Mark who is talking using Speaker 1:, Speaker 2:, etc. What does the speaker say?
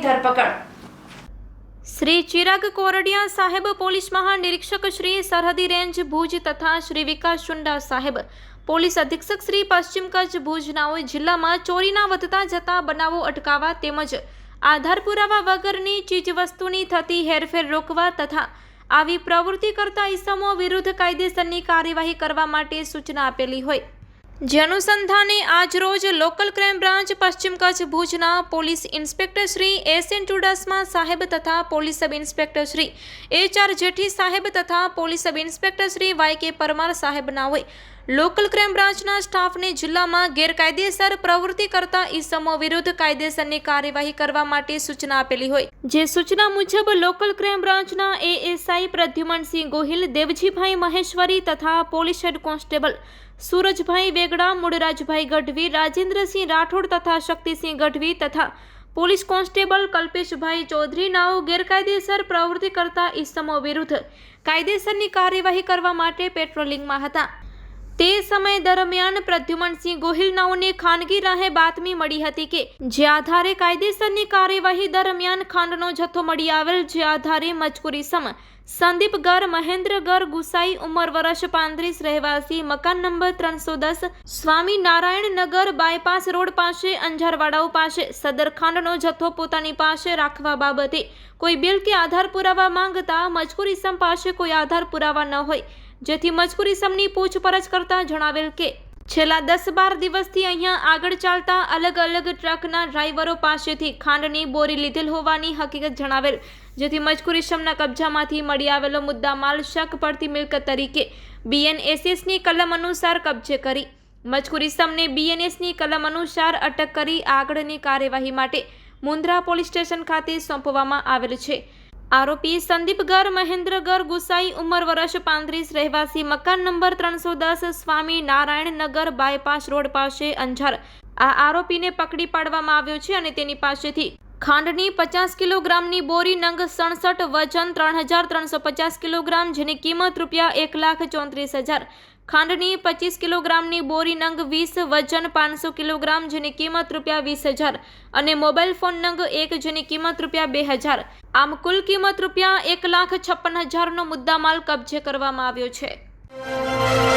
Speaker 1: ધરપકડ. શ્રી ચિરાગ કોરડિયા સાહેબ પોલીસ મહાનિરીક્ષક શ્રી સરહદી રેન્જ ભુજ તથા શ્રી વિકાસ ચુંડા સાહેબ પોલીસ અધિક્ષક શ્રી પશ્ચિમ કચ્છ ભુજનાઓએ જિલ્લામાં ચોરીના વધતા જતા બનાવો અટકાવવા તેમજ આધાર પુરાવા વગરની ચીજવસ્તુની થતી હેરફેર રોકવા તથા આવી પ્રવૃત્તિ કરતા ઇસમો વિરુદ્ધ કાયદેસરની કાર્યવાહી કરવા માટે સૂચના આપેલી હોય. જે અનુસંધાને આજરોજ લોકલ ક્રાઇમ બ્રાન્ચ પશ્ચિમ કચ્છ ભુજના police inspector Shri S N Chudasama સાહેબ તથા police sub inspector Shri H R Jethi સાહેબ તથા police sub inspector Shri Y K Parmar સાહેબના હોય. લોકલ ક્રાઇમ બ્રાન્ચના સ્ટાફને જિલ્લામાં ગેરકાયદેસર પ્રવૃત્તિ કરતા ઈસમો વિરુદ્ધ કાયદેસરની કાર્યવાહી કરવા માટે સૂચના આપેલી હોય. જે સૂચના મુજબ, લોકલ ક્રાઇમ બ્રાન્ચના એએસઆઈ પ્રદ્યુમનસિંહ ગોહિલ, દેવજીભાઈ મહેશ્વરી તથા police head constable Surajbhai Vegda, Mulrajbhai Gadhvi, Rajendrasinh Rathod તથા શક્તિસિંહ ગઢવી તથા પોલીસ કોન્સ્ટેબલ કલ્પેશભાઈ ચૌધરીનાઓ ગેરકાયદેસર પ્રવૃત્તિ કરતા ઇસમો વિરુદ્ધ કાયદેસરની કાર્યવાહી કરવા માટે પેટ્રોલિંગમાં હતા. તે સમય દરમિયાન પ્રદ્યુમનસિંહ ગોહિલ નાઓને ખાનગી રાહે બાતમી મળી હતી કે, જે આધારે કાયદેસરની કાર્યવાહી દરમિયાન ખાંડનો જથ્થો મળી આવેલ, જે આધારે મજકુરી સમ સંદીપ ગર, મહેન્દ્ર ગર, ગુસાઈ ઉંમર, વર્ષ પાંત્રીસ, રહેવાસી, મકાન નંબર ત્રણસો દસ સ્વામી નારાયણ નગર, બાયપાસ રોડ પાસે, અંજારવાડાઓ પાસે, સદર ખાંડનો જથ્થો પોતાની પાસે રાખવા બાબતે કોઈ બિલ કે આધાર પુરાવા માંગતા મજકૂર ઇસમ પાસે કોઈ આધાર પુરાવા ન હોય. જેથી મજકૂર ઇસમની પૂછપરછ કરતા જણાવેલ કે, છેલ્લા દસ બાર દિવસથી અહીંયા આગળ ચાલતા અલગ અલગ ટ્રકના ડ્રાઈવરો પાસેથી ખાંડની બોરી લીધેલ હોવાની હકીકત જણાવેલ, જેથી મજકૂર ઇસમના કબજામાંથી મળી આવેલો મુદ્દા માલ શક પડતી મિલકત તરીકે બીએનએસએસની કલમ અનુસાર કબજે કરી. મજકૂર ઇસમને બીએનએસની કલમ અનુસાર અટક કરી આગળની કાર્યવાહી માટે મુન્દ્રા પોલીસ સ્ટેશન ખાતે સોંપવામાં આવેલ છે. આરોપી સંદીપ ગર મહેન્દ્ર ગર ગુસાઈ ઉંમર વર્ષ પાંત્રીસ રહેવાસી મકાન નંબર ત્રણસો દસ સ્વામી નારાયણ નગર બાયપાસ રોડ પાસે અંજાર. આ આરોપીને પકડી પાડવામાં આવ્યો છે અને તેની પાસેથી ખાંડની પચાસ કિલોગ્રામની બોરી નંગ સડસઠ વજન ત્રણ હજાર ત્રણસો પચાસ કિલોગ્રામ, જેની કિંમત રૂપિયા એક લાખ ચોત્રીસ હજાર. ખાંડની પચીસ કિલોગ્રામની બોરી નંગ વીસ વજન પાંચસો કિલોગ્રામ, જેની કિંમત રૂપિયા વીસ હજાર. અને મોબાઈલ ફોન નંગ એક, જેની કિંમત રૂપિયા બે હજાર. આમ કુલ કિંમત રૂપિયા એક લાખ છપ્પન હજારનો મુદ્દામાલ કબજે કરવામાં આવ્યો છે.